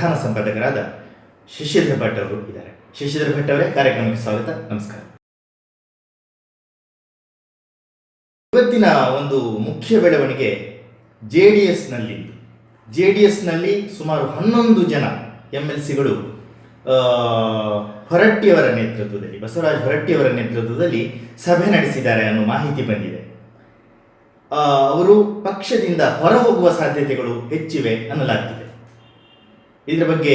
ಪ್ರಧಾನ ಸಂಪಾದಕರಾದ ಶಶಿಧರ್ ಭಟ್ ಅವರು ಇದ್ದಾರೆ. ಶಶಿಧರ್ ಭಟ್ ಅವರೇ ಕಾರ್ಯಕ್ರಮಕ್ಕೆ ಸ್ವಾಗತ, ನಮಸ್ಕಾರ. ಇವತ್ತಿನ ಒಂದು ಮುಖ್ಯ ಬೆಳವಣಿಗೆ ಜೆ ಡಿ ಎಸ್ನಲ್ಲಿ. ಜೆ ಡಿ ಎಸ್ನಲ್ಲಿ ಸುಮಾರು ಹನ್ನೊಂದು ಜನ ಎಂ ಎಲ್ ಸಿಗಳು ಹೊರಟ್ಟಿಯವರ ನೇತೃತ್ವದಲ್ಲಿ, ಬಸವರಾಜ್ ಹೊರಟ್ಟಿಯವರ ನೇತೃತ್ವದಲ್ಲಿ ಸಭೆ ನಡೆಸಿದ್ದಾರೆ ಅನ್ನೋ ಮಾಹಿತಿ ಬಂದಿದೆ. ಅವರು ಪಕ್ಷದಿಂದ ಹೊರಹೋಗುವ ಸಾಧ್ಯತೆಗಳು ಹೆಚ್ಚಿವೆ ಅನ್ನಲಾಗ್ತಿದೆ. ಇದರ ಬಗ್ಗೆ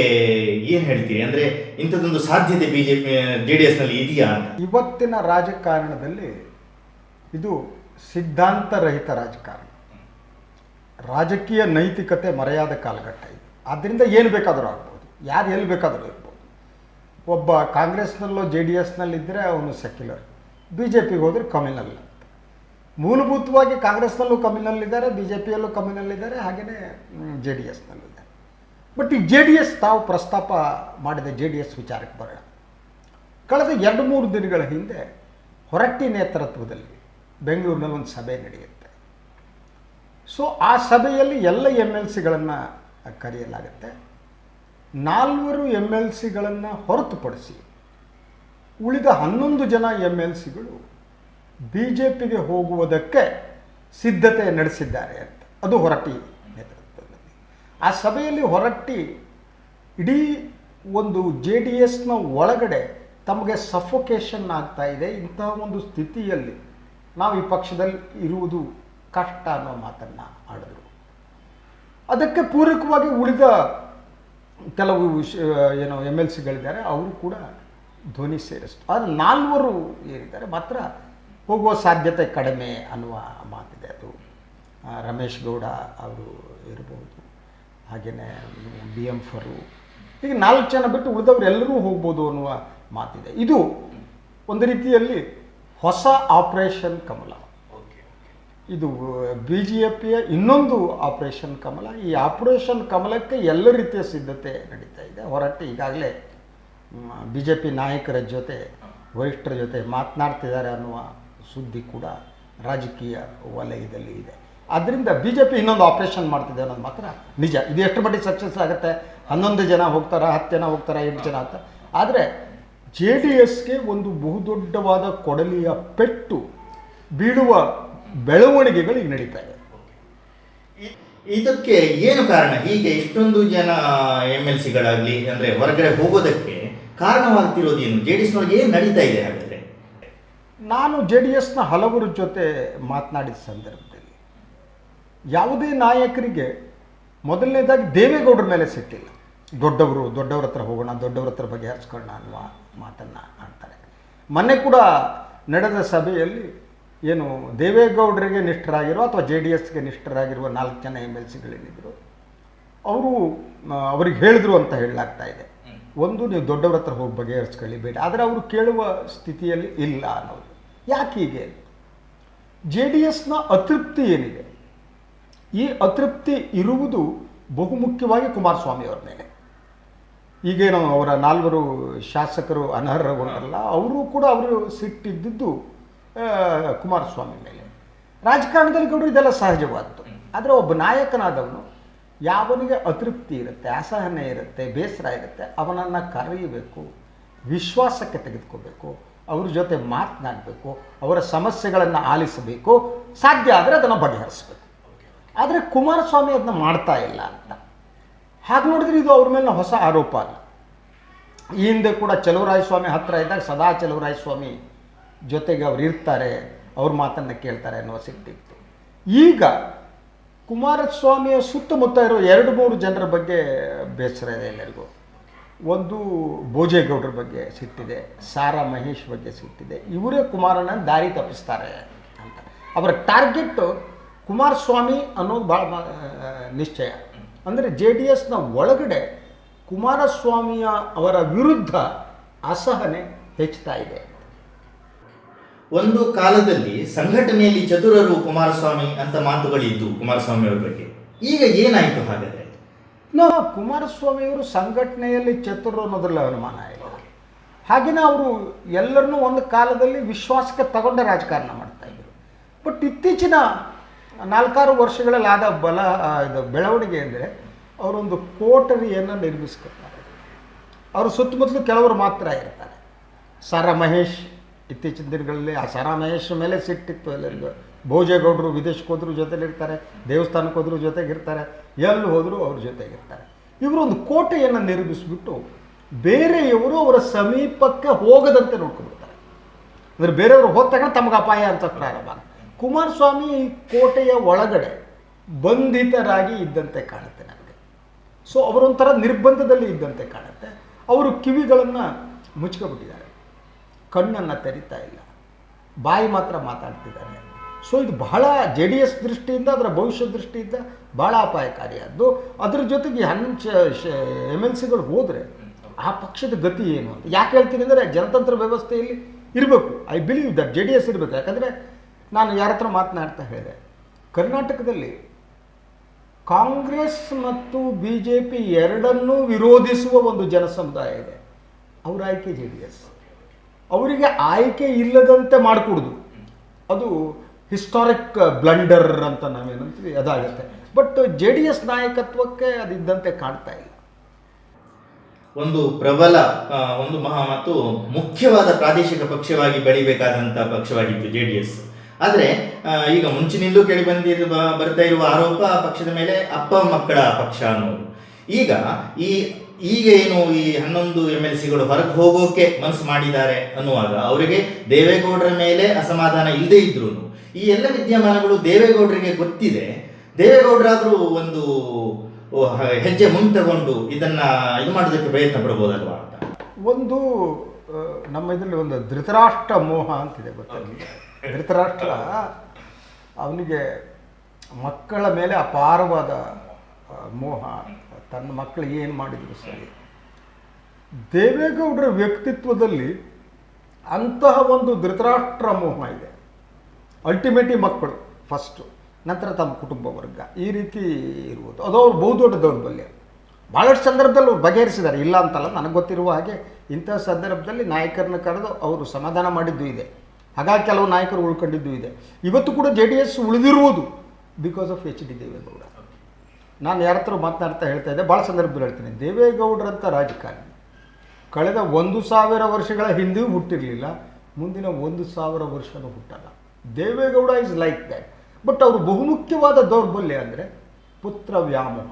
ಏನು ಹೇಳ್ತೀರಿ? ಅಂದ್ರೆ ಇಂಥದ್ದೊಂದು ಸಾಧ್ಯತೆ ಬಿಜೆಪಿ ಜೆ ಡಿ ಎಸ್ನಲ್ಲಿ ಇದೆಯಾ ಇವತ್ತಿನ ರಾಜಕಾರಣದಲ್ಲಿ ಇದು ಸಿದ್ಧಾಂತರಹಿತ ರಾಜಕಾರಣ. ರಾಜಕೀಯ ನೈತಿಕತೆ ಮರೆಯಾದ ಕಾಲಘಟ್ಟ ಇದು. ಆದ್ದರಿಂದ ಏನು ಬೇಕಾದರೂ ಆಗ್ಬೋದು. ಯಾರು ಎಲ್ಲಿ ಬೇಕಾದರೂ ಇರ್ಬೋದು. ಒಬ್ಬ ಕಾಂಗ್ರೆಸ್ನಲ್ಲೋ ಜೆ ಡಿ ಎಸ್ನಲ್ಲಿದ್ದರೆ ಅವನು ಸೆಕ್ಯುಲರ್. ಬಿ ಜೆ ಪಿಗೆ ಹೋದರೆ ಕಮ್ಯುನಲ್ ಅಂತ. ಮೂಲಭೂತವಾಗಿ ಕಾಂಗ್ರೆಸ್ನಲ್ಲೂ ಕಮ್ಯುನಲ್ಲಿದ್ದಾರೆ ಬಿ ಜೆ ಪಿಯಲ್ಲೂ ಕಮ್ಯುನಲ್ಲಿದ್ದಾರೆ ಹಾಗೆಯೇ ಜೆ ಡಿ ಎಸ್ನಲ್ಲೂ ಇದ್ದಾರೆ. ಬಟ್ ಈ ಜೆ ಡಿ ಎಸ್ ತಾವು ಪ್ರಸ್ತಾಪ ಮಾಡಿದ ಜೆ ಡಿ ಎಸ್ ವಿಚಾರಕ್ಕೆ ಬರೋಣ. ಕಳೆದ ಎರಡು ಮೂರು ದಿನಗಳ ಹಿಂದೆ ಹೊರಟ್ಟಿ ನೇತೃತ್ವದಲ್ಲಿ ಬೆಂಗಳೂರಿನಲ್ಲಿ ಒಂದು ಸಭೆ ನಡೆಯುತ್ತೆ. ಸೊ ಆ ಸಭೆಯಲ್ಲಿ ಎಲ್ಲ ಎಂ ಎಲ್ ಸಿಗಳನ್ನು ಕರೆಯಲಾಗುತ್ತೆ. ನಾಲ್ವರು ಎಂ ಎಲ್ ಸಿಗಳನ್ನು ಹೊರತುಪಡಿಸಿ ಉಳಿದ ಹನ್ನೊಂದು ಜನ ಎಂ ಎಲ್ ಸಿಗಳು ಬಿ ಜೆ ಪಿಗೆ ಹೋಗುವುದಕ್ಕೆ ಸಿದ್ಧತೆ ನಡೆಸಿದ್ದಾರೆ ಅಂತ. ಅದು ನೇತೃತ್ವದಲ್ಲಿ ಆ ಸಭೆಯಲ್ಲಿ ಹೊರಟ್ಟಿ ಇಡೀ ಒಂದು ಜೆ ಡಿ ಎಸ್ನ ಒಳಗಡೆ ತಮಗೆ ಸಫೋಕೇಶನ್ ಆಗ್ತಾ ಇದೆ ಇಂತಹ ಒಂದು ಸ್ಥಿತಿಯಲ್ಲಿ ನಾವು ಈ ಪಕ್ಷದಲ್ಲಿ ಇರುವುದು ಕಷ್ಟ ಅನ್ನೋ ಮಾತನ್ನು ಆಡಿದ್ರು. ಅದಕ್ಕೆ ಪೂರಕವಾಗಿ ಉಳಿದ ಕೆಲವು ವಿಷ, ಏನು ಎಂ ಎಲ್ ಸಿಗಳಿದ್ದಾರೆ, ಅವರು ಕೂಡ ಧ್ವನಿ ಸೇರಿಸ್ತು. ಆದರೆ ನಾಲ್ವರು ಏನಿದ್ದಾರೆ ಮಾತ್ರ ಹೋಗುವ ಸಾಧ್ಯತೆ ಕಡಿಮೆ ಅನ್ನುವ ಮಾತಿದೆ ಅದು. ರಮೇಶ್ ಗೌಡ ಅವರು ಇರ್ಬೋದು. ಹಾಗೆಯೇ ಬಿ ಎಂ ಫರು. ಈಗ ನಾಲ್ಕು ಜನ ಬಿಟ್ಟು ಉಳಿದವರು ಎಲ್ಲರೂ ಹೋಗ್ಬೋದು ಅನ್ನುವ ಮಾತಿದೆ. ಇದು ಒಂದು ರೀತಿಯಲ್ಲಿ ಹೊಸ ಆಪರೇಷನ್ ಕಮಲ. ಇದು ಬಿ ಜೆ ಪಿಯ ಇನ್ನೊಂದು ಆಪರೇಷನ್ ಕಮಲ. ಈ ಆಪರೇಷನ್ ಕಮಲಕ್ಕೆ ಎಲ್ಲ ರೀತಿಯ ಸಿದ್ಧತೆ ನಡೀತಾ ಇದೆ. ಹೊರಟು ಈಗಾಗಲೇ ಬಿ ಜೆ ಪಿ ನಾಯಕರ ಜೊತೆ ವರಿಷ್ಠರ ಜೊತೆ ಮಾತನಾಡ್ತಿದ್ದಾರೆ ಅನ್ನುವ ಸುದ್ದಿ ಕೂಡ ರಾಜಕೀಯ ವಲಯದಲ್ಲಿ ಇದೆ. ಆದ್ದರಿಂದ ಬಿ ಜೆ ಪಿ ಇನ್ನೊಂದು ಆಪರೇಷನ್ ಮಾಡ್ತಿದೆ ಅನ್ನೋದು ಮಾತ್ರ ನಿಜ. ಇದು ಎಷ್ಟು ಮಟ್ಟಿಗೆ ಸಕ್ಸಸ್ ಆಗುತ್ತೆ? ಹನ್ನೊಂದು ಜನ ಹೋಗ್ತಾರಾ ಹತ್ತು ಜನ ಹೋಗ್ತಾರಾ ಎಂಟು ಜನ ಅಂತ ಆದರೆ ಜೆ ಡಿ ಎಸ್ಗೆ ಒಂದು ಬಹುದೊಡ್ಡವಾದ ಕೊಡಲಿಯ ಪೆಟ್ಟು ಬೀಳುವ ಬೆಳವಣಿಗೆಗಳು ಈಗ ನಡೀತಾ ಇದೆ. ಇದಕ್ಕೆ ಏನು ಕಾರಣ? ಹೀಗೆ ಇಷ್ಟೊಂದು ಜನ ಎಂ ಎಲ್ ಸಿಗಳಾಗಲಿ ಅಂದರೆ ಹೊರಗಡೆ ಹೋಗೋದಕ್ಕೆ ಕಾರಣವಾಗ್ತಿರೋದು ಏನು? ಜೆ ಡಿ ಎಸ್ನೊಳಗೆ ಏನು ನಡೀತಾ ಇದೆ ಹಾಗಾದರೆ? ನಾನು ಜೆ ಡಿ ಎಸ್ನ ಹಲವರ ಜೊತೆ ಮಾತನಾಡಿದ ಸಂದರ್ಭದಲ್ಲಿ ಯಾವುದೇ ನಾಯಕರಿಗೆ ಮೊದಲನೇದಾಗಿ ದೇವೇಗೌಡರ ಮೇಲೆ ಸಿಟ್ಟಿಲ್ಲ. ದೊಡ್ಡವರು, ದೊಡ್ಡವ್ರ ಹತ್ರ ಹೋಗೋಣ, ದೊಡ್ಡವ್ರ ಹತ್ರ ಬಗೆಹರಿಸ್ಕೊಳ್ಳೋಣ ಅನ್ನುವ ಮಾತನ್ನು ಆಡ್ತಾರೆ. ಮೊನ್ನೆ ಕೂಡ ನಡೆದ ಸಭೆಯಲ್ಲಿ ಏನು ದೇವೇಗೌಡರಿಗೆ ನಿಷ್ಠರಾಗಿರೋ ಅಥವಾ ಜೆ ಡಿ ಎಸ್ಗೆ ನಿಷ್ಠರಾಗಿರುವ ನಾಲ್ಕು ಜನ ಎಂ ಎಲ್ ಸಿಗಳೇನಿದ್ರು, ಅವರು ಅವ್ರಿಗೆ ಹೇಳಿದ್ರು ಅಂತ ಹೇಳಲಾಗ್ತಾ ಇದೆ. ಒಂದು, ನೀವು ದೊಡ್ಡವ್ರ ಹತ್ರ ಹೋಗಿ ಬಗೆಹರಿಸ್ಕೊಳ್ಳಿ, ಬೇಡ. ಆದರೆ ಅವರು ಕೇಳುವ ಸ್ಥಿತಿಯಲ್ಲಿ ಇಲ್ಲ ಅನ್ನೋದು. ಯಾಕೆ ಹೀಗೆ? ಜೆ ಡಿ ಎಸ್ನ ಅತೃಪ್ತಿ ಏನಿದೆ? ಈ ಅತೃಪ್ತಿ ಇರುವುದು ಬಹುಮುಖ್ಯವಾಗಿ ಕುಮಾರಸ್ವಾಮಿ ಅವರ ಮೇಲೆ ಈಗೇನು ಅವರ ನಾಲ್ವರು ಶಾಸಕರು ಅನರ್ಹಗೊಂಡಲ್ಲ ಅವರು ಕೂಡ ಅವರು ಸಿಟ್ಟಿದ್ದಿದ್ದು ಕುಮಾರಸ್ವಾಮಿ ಮೇಲೆ. ರಾಜಕಾರಣದಲ್ಲಿ ಕೂಡ ಇದೆಲ್ಲ ಸಹಜವಾದ್ದು. ಆದರೆ ಒಬ್ಬ ನಾಯಕನಾದವನು ಯಾವನಿಗೆ ಅತೃಪ್ತಿ ಇರುತ್ತೆ, ಅಸಹನೆ ಇರುತ್ತೆ, ಬೇಸರ ಇರುತ್ತೆ, ಅವನನ್ನು ಕರೆಯಬೇಕು, ವಿಶ್ವಾಸಕ್ಕೆ ತೆಗೆದುಕೋಬೇಕು, ಅವ್ರ ಜೊತೆ ಮಾತನಾಡಬೇಕು, ಅವರ ಸಮಸ್ಯೆಗಳನ್ನು ಆಲಿಸಬೇಕು, ಸಾಧ್ಯ ಆದರೆ ಅದನ್ನು ಬಗೆಹರಿಸಬೇಕು. ಆದರೆ ಕುಮಾರಸ್ವಾಮಿ ಅದನ್ನ ಮಾಡ್ತಾ ಇಲ್ಲ ಅಂತ. ಹಾಗೆ ನೋಡಿದ್ರೆ ಇದು ಅವ್ರ ಮೇಲೆ ಹೊಸ ಆರೋಪ ಅಲ್ಲ. ಈ ಹಿಂದೆ ಕೂಡ ಸ್ವಾಮಿ ಹತ್ತಿರ ಇದ್ದಾಗ ಸದಾ ಸ್ವಾಮಿ ಜೊತೆಗೆ ಅವ್ರು ಇರ್ತಾರೆ, ಅವ್ರ ಮಾತನ್ನು ಕೇಳ್ತಾರೆ ಅನ್ನುವ ಸಿಟ್ಟಿತ್ತು ಈಗ ಕುಮಾರಸ್ವಾಮಿಯ ಸುತ್ತಮುತ್ತ ಇರೋ ಎರಡು ಮೂರು ಜನರ ಬಗ್ಗೆ ಬೇಸರ ಇದೆ ಎಲ್ಲರಿಗೂ. ಒಂದು ಭೋಜೇಗೌಡರ ಬಗ್ಗೆ ಸಿಟ್ಟಿದೆ, ಸಾರಾ ಮಹೇಶ್ ಬಗ್ಗೆ ಸಿಟ್ಟಿದೆ. ಇವರೇ ಕುಮಾರನ ದಾರಿ ತಪ್ಪಿಸ್ತಾರೆ ಅಂತ. ಅವರ ಟಾರ್ಗೆಟ್ ಕುಮಾರಸ್ವಾಮಿ ಅನ್ನೋದು ಭಾಳ ನಿಶ್ಚಯ. ಅಂದರೆ ಜೆ ಡಿ ಎಸ್ನ ಒಳಗಡೆ ಕುಮಾರಸ್ವಾಮಿಯ ಅವರ ವಿರುದ್ಧ ಅಸಹನೆ ಹೆಚ್ಚುತ್ತಾ ಇದೆ. ಒಂದು ಕಾಲದಲ್ಲಿ ಸಂಘಟನೆಯಲ್ಲಿ ಚತುರರು ಕುಮಾರಸ್ವಾಮಿ ಅಂತ ಮಾತುಗಳಿದ್ದು ಕುಮಾರಸ್ವಾಮಿ ಅವರ ಬಗ್ಗೆ. ಈಗ ಏನಾಯಿತು ಹಾಗಾದರೆ? ನಾ ಕುಮಾರಸ್ವಾಮಿಯವರು ಸಂಘಟನೆಯಲ್ಲಿ ಚತುರರು ಅನ್ನೋದ್ರಲ್ಲಿ ಅನುಮಾನ ಇಲ್ಲ. ಹಾಗೆಯೇ ಅವರು ಎಲ್ಲರನ್ನೂ ಒಂದು ಕಾಲದಲ್ಲಿ ವಿಶ್ವಾಸಕ್ಕೆ ತಗೊಂಡ ರಾಜಕಾರಣ ಮಾಡ್ತಾ ಇದ್ರು. ಬಟ್ ಇತ್ತೀಚಿನ ನಾಲ್ಕಾರು ವರ್ಷಗಳಲ್ಲಿ ಆದ ಬಲ ಇದು ಬೆಳವಣಿಗೆ ಅಂದರೆ ಅವರೊಂದು ಕೋಟರಿಯನ್ನು ನಿರ್ಮಿಸ್ಕೊತಾರೆ ಅವರು ಸುತ್ತಮುತ್ತಲು ಕೆಲವರು ಮಾತ್ರ ಇರ್ತಾರೆ. ಸಾರಾ ಮಹೇಶ್ ಇತ್ತೀಚಿನ ದಿನಗಳಲ್ಲಿ ಆ ಸಾರಾ ಮಹೇಶ್ ಮೇಲೆ ಸಿಟ್ಟಿತ್ತು. ಎಲ್ಲರಿಗೂ ಭೋಜೇಗೌಡರು ವಿದೇಶಕ್ಕೆ ಹೋದ್ರು ಜೊತೆಲಿರ್ತಾರೆ ದೇವಸ್ಥಾನಕ್ಕೆ ಹೋದ್ರು ಜೊತೆಗಿರ್ತಾರೆ ಎಲ್ಲಿ ಹೋದರೂ ಅವ್ರ ಜೊತೆಗಿರ್ತಾರೆ ಇವರು ಒಂದು ಕೋಟೆಯನ್ನು ನಿರ್ಮಿಸಿಬಿಟ್ಟು ಬೇರೆಯವರು ಅವರ ಸಮೀಪಕ್ಕೆ ಹೋಗದಂತೆ ನೋಡ್ಕೊಂಡ್ಬಿಡ್ತಾರೆ. ಅಂದರೆ ಬೇರೆಯವರು ಹೋದ ತಕ್ಷಣ ತಮಗೆ ಅಪಾಯ ಅಂತ ಪ್ರಾರಂಭ ಕುಮಾರಸ್ವಾಮಿ ಕೋಟೆಯ ಒಳಗಡೆ ಬಂಧಿತರಾಗಿ ಇದ್ದಂತೆ ಕಾಣುತ್ತೆ ನನಗೆ. ಸೊ ಅವರೊಂಥರ ನಿರ್ಬಂಧದಲ್ಲಿ ಇದ್ದಂತೆ ಕಾಣುತ್ತೆ. ಅವರು ಕಿವಿಗಳನ್ನು ಮುಚ್ಕೊಬಿಟ್ಟಿದ್ದಾರೆ ಕಣ್ಣನ್ನು ತೆರಿತಾ ಇಲ್ಲ. ಬಾಯಿ ಮಾತ್ರ ಮಾತಾಡ್ತಿದ್ದಾರೆ. ಸೊ ಇದು ಬಹಳ ಜೆ ಡಿ ಎಸ್ ದೃಷ್ಟಿಯಿಂದ ಅದರ ಭವಿಷ್ಯ ದೃಷ್ಟಿಯಿಂದ ಭಾಳ ಅಪಾಯಕಾರಿಯಾದ್ದು ಅದ್ರ ಜೊತೆಗೆ ಹನ್ನೊಂದು ಎಂ ಎಲ್ ಸಿಗಳು ಹೋದರೆ ಆ ಪಕ್ಷದ ಗತಿ ಏನು ಅಂತ. ಯಾಕೆ ಹೇಳ್ತೀನಿ ಅಂದರೆ ಜನತಂತ್ರ ವ್ಯವಸ್ಥೆಯಲ್ಲಿ ಇರಬೇಕು. I believe that J D S ಇರಬೇಕು. ಯಾಕಂದರೆ ನಾನು ಯಾರ ಹತ್ರ ಮಾತನಾಡ್ತಾ ಹೇಳಿದೆ? ಕರ್ನಾಟಕದಲ್ಲಿ ಕಾಂಗ್ರೆಸ್ ಮತ್ತು ಬಿ ಜೆ ಪಿ ಎರಡನ್ನೂ ವಿರೋಧಿಸುವ ಒಂದು ಜನಸಮುದಾಯ ಇದೆ. ಅವರ ಆಯ್ಕೆ ಜೆ ಡಿ ಎಸ್. ಅವರಿಗೆ ಆಯ್ಕೆ ಇಲ್ಲದಂತೆ ಮಾಡಿಕೊಡುದು. ಅದು ಹಿಸ್ಟಾರಿಕ್ ಬ್ಲಂಡರ್ ಅಂತ ನಾವೇನಂತೀವಿ ಅದಾಗುತ್ತೆ. ಬಟ್ ಜೆ ಡಿ ಎಸ್ ನಾಯಕತ್ವಕ್ಕೆ ಅದಿದ್ದಂತೆ ಕಾಣ್ತಾ ಇಲ್ಲ. ಒಂದು ಪ್ರಬಲ ಒಂದು ಮಹಾ ಮತ್ತು ಮುಖ್ಯವಾದ ಪ್ರಾದೇಶಿಕ ಪಕ್ಷವಾಗಿ ಬೆಳಿಬೇಕಾದಂಥ ಪಕ್ಷವಾಗಿತ್ತು ಜೆ ಡಿ ಎಸ್. ಆದರೆ ಈಗ ಮುಂಚಿನಿಂದಲೂ ಕೇಳಿ ಬಂದಿರುವ ಬರ್ತಾ ಇರುವ ಆರೋಪ ಪಕ್ಷದ ಮೇಲೆ ಅಪ್ಪ ಮಕ್ಕಳ ಪಕ್ಷ ಅನ್ನೋದು. ಈಗ ಈ, ಈಗ ಏನು ಈ ಹನ್ನೊಂದು ಎಂ ಎಲ್ ಸಿಗಳು ಹೊರಗೆ ಹೋಗೋಕೆ ಮನಸ್ಸು ಮಾಡಿದ್ದಾರೆ ಅನ್ನುವಾಗ ಅವರಿಗೆ ದೇವೇಗೌಡರ ಮೇಲೆ ಅಸಮಾಧಾನ ಇಲ್ಲದೇ ಇದ್ರು ಈ ಎಲ್ಲ ವಿದ್ಯಮಾನಗಳು ದೇವೇಗೌಡರಿಗೆ ಗೊತ್ತಿದೆ. ದೇವೇಗೌಡರಾದರೂ ಒಂದು ಹೆಜ್ಜೆ ಮುಂದೆ ತಗೊಂಡು ಇದನ್ನ ಇದು ಮಾಡೋದಕ್ಕೆ ಪ್ರಯತ್ನ ಪಡಬಹುದಲ್ವಾ ಅಂತ? ಒಂದು ನಮ್ಮ ಇದರಲ್ಲಿ ಒಂದು ಧೃತರಾಷ್ಟ್ರ ಮೋಹ ಅಂತಿದೆ ಗೊತ್ತಾ ನಿಮಗೆ ಧೃತರಾಷ್ಟ್ರ, ಅವನಿಗೆ ಮಕ್ಕಳ ಮೇಲೆ ಅಪಾರವಾದ ಮೋಹ. ತನ್ನ ಮಕ್ಕಳು ಏನು ಮಾಡಿದ್ರು ಸರಿ. ದೇವೇಗೌಡರ ವ್ಯಕ್ತಿತ್ವದಲ್ಲಿ ಅಂತಹ ಒಂದು ಧೃತರಾಷ್ಟ್ರ ಮೋಹ ಇದೆ. ಅಲ್ಟಿಮೇಟಿ ಮಕ್ಕಳು ಫಸ್ಟು ನಂತರ ತಮ್ಮ ಕುಟುಂಬ ವರ್ಗ. ಈ ರೀತಿ ಇರುವುದು. ಅದು ಅವ್ರು ಬಹುದೊಡ್ಡ ದೌರ್ಬಲ್ಯ. ಭಾಳಷ್ಟು ಸಂದರ್ಭದಲ್ಲಿ ಅವ್ರು ಬಗೆಹರಿಸಿದ್ದಾರೆ. ಇಲ್ಲ ಅಂತಲ್ಲ, ನನಗೆ ಗೊತ್ತಿರುವ ಹಾಗೆ ಇಂಥ ಸಂದರ್ಭದಲ್ಲಿ ನಾಯಕರನ್ನ ಕರೆದು ಅವರು ಸಮಾಧಾನ ಮಾಡಿದ್ದು ಇದೆ. ಹಾಗಾಗಿ ಕೆಲವು ನಾಯಕರು ಉಳ್ಕೊಂಡಿದ್ದು ಇದೆ. ಇವತ್ತು ಕೂಡ ಜೆ ಡಿ ಎಸ್ ಉಳಿದಿರುವುದು because of H D Deve Gowda. ನಾನು ಯಾರ ಹತ್ರ ಮಾತನಾಡ್ತಾ ಹೇಳ್ತಾ ಇದ್ದೆ ಭಾಳ ಸಂದರ್ಭದಲ್ಲಿ ಹೇಳ್ತೀನಿ. ದೇವೇಗೌಡರಂತ ರಾಜಕಾರಣಿ, ಕಳೆದ ಒಂದು ಸಾವಿರ ವರ್ಷಗಳ ಹಿಂದೆಯೂ ಹುಟ್ಟಿರಲಿಲ್ಲ, ಮುಂದಿನ ಒಂದು ಸಾವಿರ ವರ್ಷನೂ ಹುಟ್ಟಲ್ಲ. Deve Gowda is like that but ಅವರು ಬಹುಮುಖ್ಯವಾದ ದೌರ್ಬಲ್ಯ ಅಂದರೆ ಪುತ್ರ ವ್ಯಾಮೋಹ.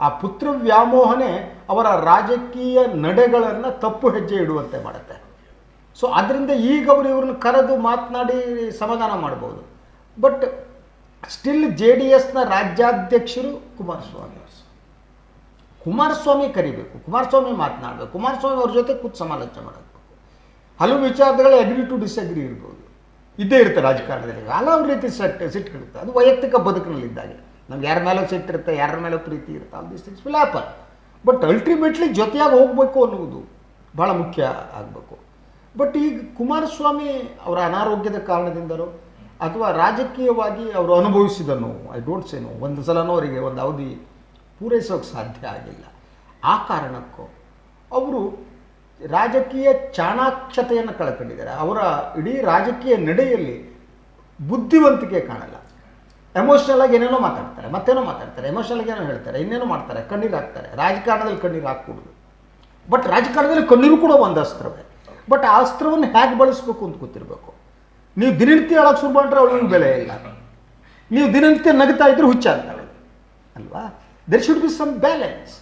ಆ ಪುತ್ರ ವ್ಯಾಮೋಹನೇ ಅವರ ರಾಜಕೀಯ ನಡೆಗಳನ್ನು ತಪ್ಪು ಹೆಜ್ಜೆ ಇಡುವಂತೆ ಮಾಡುತ್ತೆ. ಸೊ ಅದರಿಂದ ಈಗ ಅವರು ಇವ್ರನ್ನ ಕರೆದು ಮಾತನಾಡಿ ಸಮಾಧಾನ ಮಾಡ್ಬೋದು. ಬಟ್ ಸ್ಟಿಲ್ ಜೆ ಡಿ ಎಸ್ನ ರಾಜ್ಯಾಧ್ಯಕ್ಷರು ಕುಮಾರಸ್ವಾಮಿ ಕುಮಾರಸ್ವಾಮಿ ಕರಿಬೇಕು, ಕುಮಾರಸ್ವಾಮಿ ಮಾತನಾಡಬೇಕು, ಕುಮಾರಸ್ವಾಮಿ ಅವ್ರ ಜೊತೆ ಕೂತು ಸಮಾಲೋಚನೆ ಮಾಡಬೇಕು. ಹಲವು ವಿಚಾರಗಳು ಅಗ್ರಿ ಟು ಡಿಸ್ಅಗ್ರಿ ಇರ್ಬೋದು. ಇದ್ದೇ ಇರುತ್ತೆ ರಾಜಕಾರಣದಲ್ಲಿ. ಹಲವು ರೀತಿ ಸೆಟ್ ಸಿಟ್ಟಿರುತ್ತೆ ಅದು ವೈಯಕ್ತಿಕ ಬದುಕಿನಲ್ಲಿದ್ದಾಗೆ. ನಮ್ಗೆ ಯಾರ ಮೇಲೋ ಸಿಟ್ಟಿರುತ್ತೆ ಯಾರ ಮೇಲೆ ಪ್ರೀತಿ ಇರುತ್ತೆ all this things will happen but ultimately ಜೊತೆಯಾಗಿ ಹೋಗಬೇಕು ಅನ್ನುವುದು ಭಾಳ ಮುಖ್ಯ ಆಗಬೇಕು. ಬಟ್ ಈಗ ಕುಮಾರಸ್ವಾಮಿ ಅವರ ಅನಾರೋಗ್ಯದ ಕಾರಣದಿಂದಲೋ ಅಥವಾ ರಾಜಕೀಯವಾಗಿ ಅವರು ಅನುಭವಿಸಿದನು ಐ ಡೋಂಟ್ ಸೇ ನೋ ಒಂದು ಸಲನೂ ಅವರಿಗೆ ಒಂದು ಅವಧಿ ಪೂರೈಸೋಕೆ ಸಾಧ್ಯ ಆಗಿಲ್ಲ. ಆ ಕಾರಣಕ್ಕೂ ಅವರು ರಾಜಕೀಯ ಚಾಣಾಕ್ಷತೆಯನ್ನು ಕಳ್ಕೊಂಡಿದ್ದಾರೆ. ಅವರ ಇಡೀ ರಾಜಕೀಯ ನಡೆಯಲ್ಲಿ ಬುದ್ಧಿವಂತಿಕೆ ಕಾಣಲ್ಲ. ಎಮೋಷ್ನಲ್ ಆಗಿ ಏನೇನೋ ಮಾತಾಡ್ತಾರೆ, ಮತ್ತೇನೋ ಮಾತಾಡ್ತಾರೆ ಎಮೋಷ್ನಲ್ ಆಗಿ ಏನೋ ಹೇಳ್ತಾರೆ, ಇನ್ನೇನೋ ಮಾಡ್ತಾರೆ, ಕಣ್ಣೀರು ಹಾಕ್ತಾರೆ, ರಾಜಕಾರಣದಲ್ಲಿ ಕಣ್ಣೀರು ಹಾಕ್ಕೊಡುದು ಬಟ್ ರಾಜಕಾರಣದಲ್ಲಿ ಕಣ್ಣೀರು ಕೂಡ ಒಂದು ಅಸ್ತ್ರವೇ. ಬಟ್ ಆ ಅಸ್ತ್ರವನ್ನು ಹೇಗೆ ಬಳಸಬೇಕು ಅಂತ ಗೊತ್ತಿರಬೇಕು. ನೀವು ದಿನನಿತ್ಯ ಹೇಳೋಕೆ ಶುರು ಮಾಡಿದ್ರೆ ಅವಳಿಗೆ ಬೆಲೆ ಇಲ್ಲ. ನೀವು ದಿನನಿತ್ಯ ನಗ್ತಾ ಇದ್ರೆ ಹುಚ್ಚ ಅಂತಾಳೆ ಅಲ್ವಾ? There should be some balance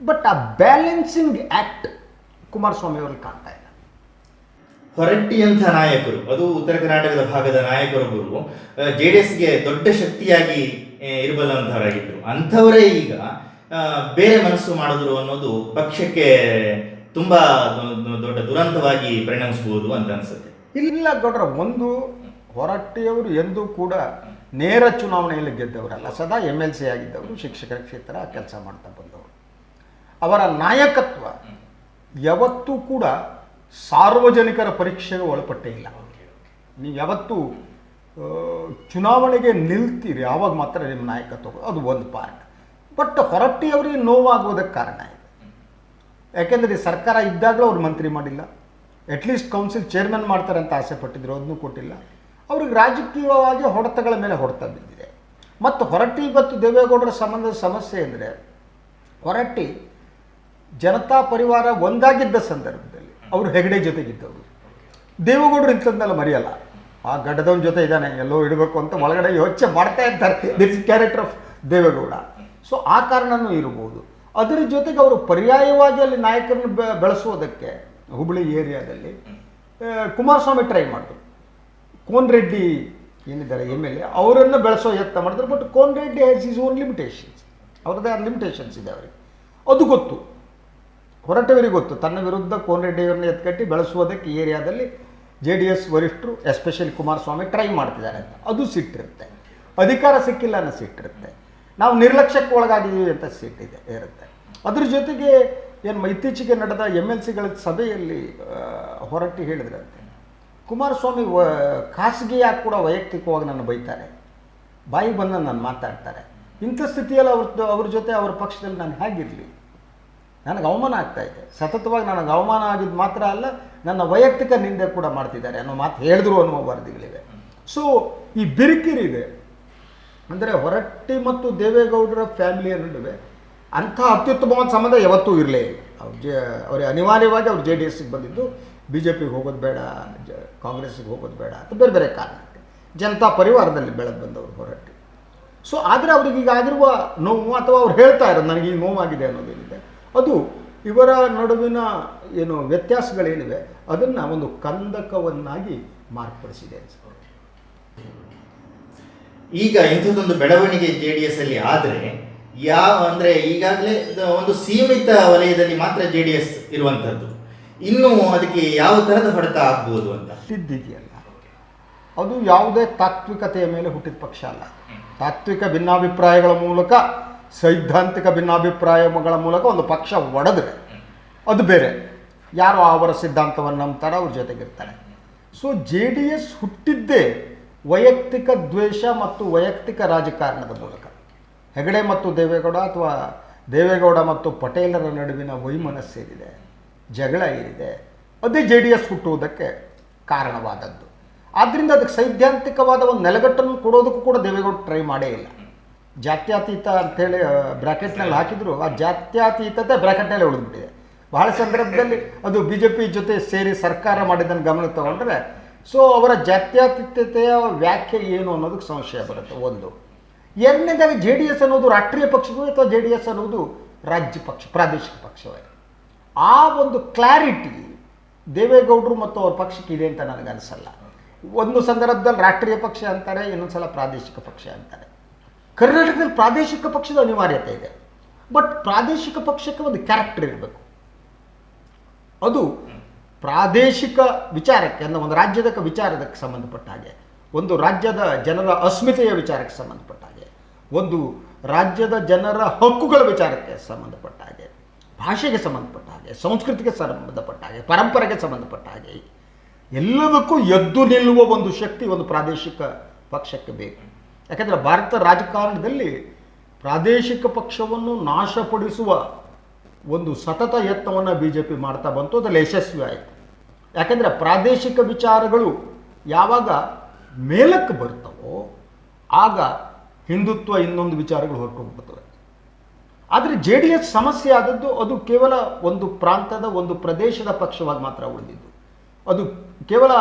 but ಆ ಬ್ಯಾಲೆನ್ಸಿಂಗ್ ಆ್ಯಕ್ಟ್ ಕುಮಾರಸ್ವಾಮಿ ಅವರಲ್ಲಿ ಕಾಣ್ತಾ ಇಲ್ಲ. ಹೊರಟ್ಟಿಯಂಥ ನಾಯಕರು ಅದು ಉತ್ತರ ಕರ್ನಾಟಕದ ಭಾಗದ ನಾಯಕರೊಬ್ಬರು ಜೆ ಡಿ ಎಸ್ಗೆ ದೊಡ್ಡ ಶಕ್ತಿಯಾಗಿ ಆ, ಇರಬಲ್ಲಂತಹವರಾಗಿದ್ದರು ಅಂಥವರೇ ಈಗ ಬೇರೆ ಮನಸ್ಸು ಮಾಡಿದ್ರು ಅನ್ನೋದು ಪಕ್ಷಕ್ಕೆ ತುಂಬಾ ದೊಡ್ಡ ದುರಂತವಾಗಿ ಪರಿಣಮಿಸಬಹುದು ಅಂತ ಅನ್ಸುತ್ತೆ. ಇಲ್ಲ ದೊಡ್ಡ ಒಂದು ಹೊರಟ್ಟಿಯವರು ಎಂದೂ ಕೂಡ ನೇರ ಚುನಾವಣೆಯಲ್ಲಿ ಗೆದ್ದವರಲ್ಲ. ಸದಾ ಎಂ ಎಲ್ ಸಿ ಆಗಿದ್ದವರು, ಶಿಕ್ಷಕರ ಕ್ಷೇತ್ರ ಕೆಲಸ ಮಾಡ್ತಾ ಬಂದವರು. ಅವರ ನಾಯಕತ್ವ ಯಾವತ್ತೂ ಕೂಡ ಸಾರ್ವಜನಿಕರ ಪರೀಕ್ಷೆಗೆ ಒಳಪಟ್ಟೇ ಇಲ್ಲ. ನೀವು ಯಾವತ್ತೂ ಚುನಾವಣೆಗೆ ನಿಲ್ತೀರಿ, ಆವಾಗ ಮಾತ್ರ ನಿಮ್ಮ ನಾಯಕತ್ವ, ಅದು ಒಂದು ಪಾರ್ಟ್. ಬಟ್ ಹೊರಟ್ಟಿಯವರಿಗೆ ನೋವಾಗುವುದಕ್ಕೆ ಕಾರಣ ಇದೆ. ಯಾಕೆಂದರೆ ಸರ್ಕಾರ ಇದ್ದಾಗಲೂ ಅವ್ರು ಮಂತ್ರಿ ಮಾಡಿಲ್ಲ. ಅಟ್ಲೀಸ್ಟ್ ಕೌನ್ಸಿಲ್ ಚೇರ್ಮನ್ ಮಾಡ್ತಾರೆ ಅಂತ ಆಸೆ ಪಟ್ಟಿದ್ರು ಅದನ್ನೂ ಕೊಟ್ಟಿಲ್ಲ. ಅವ್ರಿಗೆ ರಾಜಕೀಯವಾಗಿ ಹೊಡೆತಗಳ ಮೇಲೆ ಹೊಡೆತ ಬಿದ್ದಿದೆ. ಮತ್ತು ಹೊರಟ್ಟಿ ಮತ್ತು ದೇವೇಗೌಡರ ಸಂಬಂಧದ ಸಮಸ್ಯೆ ಅಂದರೆ ಹೊರಟ್ಟಿ ಜನತಾ ಪರಿವಾರ ಒಂದಾಗಿದ್ದ ಸಂದರ್ಭದಲ್ಲಿ ಅವರು ಹೆಗಡೆ ಜೊತೆಗಿದ್ದವರು. ದೇವೇಗೌಡರು ಇಂಥದ್ದನ್ನೆಲ್ಲ ಮರೆಯಲ್ಲ. ಆ ಗಡ್ಡದವನ ಜೊತೆ ಇದ್ದಾನೆ, ಎಲ್ಲೋ ಇಡಬೇಕು ಅಂತ ಒಳಗಡೆ ಯೋಚನೆ ಮಾಡ್ತಾ ಇರ್ತಾರೆ this character of Deve Gowda. So ಆ ಕಾರಣನೂ ಇರಬಹುದು ಅದರ ಜೊತೆಗೆ ಅವರು ಪರ್ಯಾಯವಾಗಿ ಅಲ್ಲಿ ನಾಯಕರನ್ನು ಬೆಳೆಸೋದಕ್ಕೆ ಹುಬ್ಬಳ್ಳಿ ಏರಿಯಾದಲ್ಲಿ ಕುಮಾರಸ್ವಾಮಿ ಟ್ರೈ ಮಾಡಿದ್ರು. ಕೋನ್ ರೆಡ್ಡಿ ಏನಿದ್ದಾರೆ, ಎಂ ಎಲ್ ಎ, ಅವರನ್ನು ಬೆಳೆಸೋ ಯತ್ನ ಮಾಡಿದ್ರು. But cone Reddy has his own limitations ಅವ್ರದ್ದೇ ಲಿಮಿಟೇಷನ್ಸ್ ಇದೆ ಅವರಿಗೆ. ಅದು ಗೊತ್ತು. ಹೊರಟವರಿಗೆ ಗೊತ್ತು. ತನ್ನ ವಿರುದ್ಧ ಕೋನ್ ರೆಡ್ಡಿಯವರನ್ನ ಎತ್ಕಟ್ಟಿ ಬೆಳೆಸುವುದಕ್ಕೆ ಏರಿಯಾದಲ್ಲಿ ಜೆ ಡಿ ಎಸ್ ವರಿಷ್ಠರು ಎಸ್ಪೆಷಲಿ ಕುಮಾರಸ್ವಾಮಿ, ಟ್ರೈ ಮಾಡ್ತಿದ್ದಾರೆ ಅಂತ. ಅದು ಸಿಟ್ಟಿರುತ್ತೆ. ಅಧಿಕಾರ ಸಿಕ್ಕಿಲ್ಲ ಅನ್ನೋ ಸಿಟ್ಟಿರುತ್ತೆ. ನಾವು ನಿರ್ಲಕ್ಷ್ಯಕ್ಕೆ ಒಳಗಾಗಿದ್ದೀವಿ ಅಂತ ಸಿಟ್ಟಿದೆ, ಇರುತ್ತೆ. ಅದ್ರ ಜೊತೆಗೆ ಏನು ಇತ್ತೀಚೆಗೆ ನಡೆದ ಎಂ ಎಲ್ ಸಿಗಳ ಸಭೆಯಲ್ಲಿ ಹೊರಟ್ಟಿ ಹೊರಟ್ಟಿ ಹೇಳಿದ್ರಂತೆ. ಕುಮಾರಸ್ವಾಮಿ ವ, ಖಾಸಗಿಯಾಗಿ ಕೂಡ ವೈಯಕ್ತಿಕವಾಗಿ ನನ್ನ ಬೈತಾರೆ. ಬಾಯಿ ಬಂದ ನಾನು ಮಾತಾಡ್ತಾರೆ. ಇಂಥ ಸ್ಥಿತಿಯಲ್ಲಿ ಅವ್ರ ಅವ್ರ ಜೊತೆ ಅವ್ರ ಪಕ್ಷದಲ್ಲಿ ನಾನು ಹೇಗಿರಲಿ? ನನಗೆ ಅವಮಾನ ಆಗ್ತಾ ಇದೆ. ಸತತವಾಗಿ ನನಗೆ ಅವಮಾನ ಆಗಿದ್ದು ಮಾತ್ರ ಅಲ್ಲ, ನನ್ನ ವೈಯಕ್ತಿಕ ನಿಂದೆ ಕೂಡ ಮಾಡ್ತಿದ್ದಾರೆ ಅನ್ನೋ ಮಾತು ಹೇಳಿದ್ರು ಅನ್ನುವ ವರದಿಗಳಿವೆ. ಸೊ ಈ ಬಿರುಕಿರಿದೆ, ಅಂದರೆ ಹೊರಟ್ಟಿ ಮತ್ತು ದೇವೇಗೌಡರ ಫ್ಯಾಮಿಲಿಯ ನಡುವೆ ಅಂಥ ಅತ್ಯುತ್ತಮವಾದ ಸಂಬಂಧ ಯಾವತ್ತೂ ಇರಲೇ ಇಲ್ಲ. ಅವ್ರು ಜೆ, ಅವರೇ ಅನಿವಾರ್ಯವಾಗಿ ಅವ್ರು ಜೆ ಡಿ ಎಸ್ಸಿಗೆ ಬಂದಿದ್ದು, ಬಿ ಜೆ ಪಿಗೆ ಹೋಗೋದು ಬೇಡ, ಜ ಕಾಂಗ್ರೆಸ್ಸಿಗೆ ಹೋಗೋದು ಬೇಡ ಅಂತ ಬೇರೆ ಬೇರೆ ಕಾರಣಕ್ಕೆ. ಜನತಾ ಪರಿವಾರದಲ್ಲಿ ಬೆಳೆದು ಬಂದವರು ಹೊರಟ್ಟಿ ಸೊ ಆದರೆ ಅವ್ರಿಗೆ ಈಗ ಆಗಿರುವ ನೋವು ಅಥವಾ ಅವ್ರು ಹೇಳ್ತಾ ಇರೋದು, ನನಗೆ ಈ ನೋವಾಗಿದೆ ಅನ್ನೋದೇನಿದೆ. ಅದು ಇವರ ನಡುವಿನ ಏನು ವ್ಯತ್ಯಾಸಗಳೇನಿವೆ, ಅದನ್ನು ಒಂದು ಕಂದಕವನ್ನಾಗಿ ಮಾರ್ಪಡಿಸಿದೆ ಈಗ ಇಂಥದ್ದೊಂದು ಬೆಳವಣಿಗೆ ಜೆ ಡಿ ಎಸ್ ಅಲ್ಲಿ ಆದ್ರೆ ಯಾವ ಅಂದರೆ ಈಗಾಗಲೇ ಒಂದು ಸೀಮಿತ ವಲಯದಲ್ಲಿ ಮಾತ್ರ ಜೆ ಡಿ ಎಸ್ ಇರುವಂತದ್ದು. ಇನ್ನು ಅದಕ್ಕೆ ಯಾವ ಥರದ ಹೊಡೆತ ಆಗ್ಬೋದು ಅಂತ. ಸಿದ್ಧಿದೆಯಲ್ಲ ಅದು ಯಾವುದೇ ತಾತ್ವಿಕತೆಯ ಮೇಲೆ ಹುಟ್ಟಿದ ಪಕ್ಷ ಅಲ್ಲ. ತಾತ್ವಿಕ ಭಿನ್ನಾಭಿಪ್ರಾಯಗಳ ಮೂಲಕ, ಸೈದ್ಧಾಂತಿಕ ಭಿನ್ನಾಭಿಪ್ರಾಯಗಳ ಮೂಲಕ ಒಂದು ಪಕ್ಷ ಒಡೆದ್ರೆ ಅದು ಬೇರೆ. ಯಾರು ಅವರ ಸಿದ್ಧಾಂತವನ್ನು ನಂಬ್ತಾರೆ ಅವ್ರ ಜೊತೆಗಿರ್ತಾರೆ. ಸೊ ಜೆ ಡಿ ಎಸ್ ಹುಟ್ಟಿದ್ದೇ ವೈಯಕ್ತಿಕ ದ್ವೇಷ ಮತ್ತು ವೈಯಕ್ತಿಕ ರಾಜಕಾರಣದ ಮೂಲಕ. ಹೆಗಡೆ ಮತ್ತು ದೇವೇಗೌಡ ಅಥವಾ ದೇವೇಗೌಡ ಮತ್ತು ಪಟೇಲರ ನಡುವಿನ ವೈಮನಸ್ಸೇನಿದೆ ಜಗಳ ಏನಿದೆ, ಅದೇ ಜೆ ಡಿ ಎಸ್ ಹುಟ್ಟುವುದಕ್ಕೆ ಕಾರಣವಾದದ್ದು. ಆದ್ದರಿಂದ ಅದಕ್ಕೆ ಸೈದ್ಧಾಂತಿಕವಾದ ಒಂದು ನೆಲೆಗಟ್ಟನ್ನು ಕೊಡೋದಕ್ಕೂ ಕೂಡ ದೇವೇಗೌಡ ಟ್ರೈ ಮಾಡೇ ಇಲ್ಲ. ಜಾತ್ಯಾತೀತ ಅಂಥೇಳಿ ಬ್ರ್ಯಾಕೆಟ್ನಲ್ಲಿ ಹಾಕಿದ್ರು. ಆ ಜಾತ್ಯಾತೀತತೆ ಬ್ರ್ಯಾಕೆಟ್ನಲ್ಲಿ ಉಳಿದ್ಬಿಟ್ಟಿದೆ. ಬಹಳ ಸಂದರ್ಭದಲ್ಲಿ ಅದು ಬಿ ಜೆ ಪಿ ಜೊತೆ ಸೇರಿ ಸರ್ಕಾರ ಮಾಡಿದ್ದನ್ನು ಗಮನ ತಗೊಂಡ್ರೆ, ಸೊ ಅವರ ಜಾತ್ಯಾತೀತತೆಯ ವ್ಯಾಖ್ಯೆ ಏನು ಅನ್ನೋದಕ್ಕೆ ಸಂಶಯ ಬರುತ್ತೆ, ಒಂದು. ಎರಡನೇದಾಗಿ ಜೆ ಡಿ ಎಸ್ ಅನ್ನೋದು ರಾಷ್ಟ್ರೀಯ ಪಕ್ಷವೋ ಅಥವಾ ಜೆ ಡಿ ಎಸ್ ಅನ್ನೋದು ರಾಜ್ಯ ಪಕ್ಷ, ಪ್ರಾದೇಶಿಕ ಪಕ್ಷವೇ? ಆ ಒಂದು ಕ್ಲಾರಿಟಿ ದೇವೇಗೌಡರು ಮತ್ತು ಅವ್ರ ಪಕ್ಷಕ್ಕೆ ಇದೆ ಅಂತ ನನಗೆ ಅನಿಸಲ್ಲ. ಒಂದು ಸಂದರ್ಭದಲ್ಲಿ ರಾಷ್ಟ್ರೀಯ ಪಕ್ಷ ಅಂತಾರೆ, ಇನ್ನೊಂದು ಸಲ ಪ್ರಾದೇಶಿಕ ಪಕ್ಷ ಅಂತಾರೆ. ಕರ್ನಾಟಕದಲ್ಲಿ ಪ್ರಾದೇಶಿಕ ಪಕ್ಷದ ಅನಿವಾರ್ಯತೆ ಇದೆ. ಬಟ್ ಪ್ರಾದೇಶಿಕ ಪಕ್ಷಕ್ಕೆ ಒಂದು ಕ್ಯಾರೆಕ್ಟರ್ ಇರಬೇಕು. ಅದು ಪ್ರಾದೇಶಿಕ ವಿಚಾರಕ್ಕೆ, ಅಂದರೆ ಒಂದು ರಾಜ್ಯದ ವಿಚಾರದಕ್ಕೆ ಸಂಬಂಧಪಟ್ಟ ಹಾಗೆ, ಒಂದು ರಾಜ್ಯದ ಜನರ ಅಸ್ಮಿತೆಯ ವಿಚಾರಕ್ಕೆ ಸಂಬಂಧಪಟ್ಟ ಹಾಗೆ ಒಂದು ರಾಜ್ಯದ ಜನರ ಹಕ್ಕುಗಳ ವಿಚಾರಕ್ಕೆ ಸಂಬಂಧಪಟ್ಟ ಹಾಗೆ, ಭಾಷೆಗೆ ಸಂಬಂಧಪಟ್ಟ ಹಾಗೆ, ಸಂಸ್ಕೃತಿಗೆ ಸಂಬಂಧಪಟ್ಟ ಹಾಗೆ, ಪರಂಪರೆಗೆ ಸಂಬಂಧಪಟ್ಟ ಹಾಗೆ ಎಲ್ಲದಕ್ಕೂ ಎದ್ದು ನಿಲ್ಲುವ ಒಂದು ಶಕ್ತಿ ಒಂದು ಪ್ರಾದೇಶಿಕ ಪಕ್ಷಕ್ಕೆ ಬೇಕು. ಯಾಕಂದರೆ ಭಾರತ ರಾಜಕಾರಣದಲ್ಲಿ ಪ್ರಾದೇಶಿಕ ಪಕ್ಷವನ್ನು ನಾಶಪಡಿಸುವ ಒಂದು ಸತತ ಯತ್ನವನ್ನು ಬಿ ಜೆ ಪಿ ಮಾಡ್ತಾ ಬಂತು, ಅದರಲ್ಲಿ ಯಶಸ್ವಿ ಆಯಿತು. ಯಾಕಂದರೆ ಪ್ರಾದೇಶಿಕ ವಿಚಾರಗಳು ಯಾವಾಗ ಮೇಲಕ್ಕೆ ಬರ್ತವೋ, ಆಗ ಹಿಂದುತ್ವ ಇನ್ನೊಂದು ವಿಚಾರಗಳು ಹೊರಟು ಹೋಗ್ಬಿಡ್ತವೆ ಆದರೆ ಜೆ ಡಿ ಎಸ್ ಸಮಸ್ಯೆ ಆದದ್ದು ಅದು ಕೇವಲ ಒಂದು ಪ್ರಾಂತದ ಒಂದು ಪ್ರದೇಶದ ಪಕ್ಷವಾಗಿ ಮಾತ್ರ ಉಳಿದಿದ್ದು. ಅದು ಕೇವಲ